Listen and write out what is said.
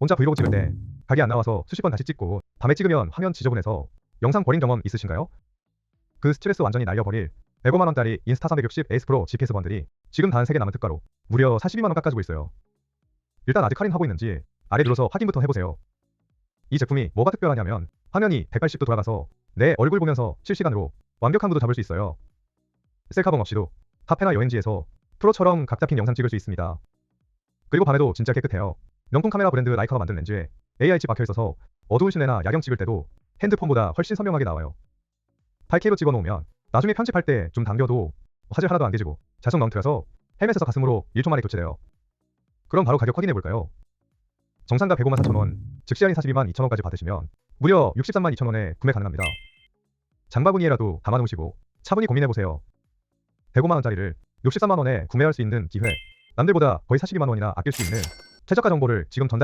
혼자 브이로그 찍을 때 각이 안 나와서 수십 번 다시 찍고 밤에 찍으면 화면 지저분해서 영상 버린 경험 있으신가요? 그 스트레스 완전히 날려버릴 105만 원짜리 인스타 360 에이스 프로 GPS 번들이 지금 단 3개 남은 특가로 무려 42만 원 깎아주고 있어요. 일단 아직 할인하고 있는지 아래 눌러서 확인부터 해보세요. 이 제품이 뭐가 특별하냐면 화면이 180도 돌아가서 내 얼굴 보면서 실시간으로 완벽한 구도 잡을 수 있어요. 셀카봉 없이도 카페나 여행지에서 프로처럼 각 잡힌 영상 찍을 수 있습니다. 그리고 밤에도 진짜 깨끗해요. 명품 카메라 브랜드 라이카가 만든 렌즈에 AI 칩 박혀 있어서 어두운 실내나 야경 찍을 때도 핸드폰보다 훨씬 선명하게 나와요. 8K로 찍어 놓으면 나중에 편집할 때 좀 당겨도 화질 하나도 안 깨지고 자석 마운트라서 헬멧에서 가슴으로 1초 만에 교체돼요. 그럼 바로 가격 확인해 볼까요? 정상가 105만 4천원, 즉시 할인 42만 2천원까지 받으시면 무려 63만 2천원에 구매 가능합니다. 장바구니에라도 담아놓으시고 차분히 고민해보세요. 105만 원짜리를 63만 원에 구매할 수 있는 기회. 남들보다 거의 42만 원이나 아낄 수 있는 최저가 정보를 지금 전달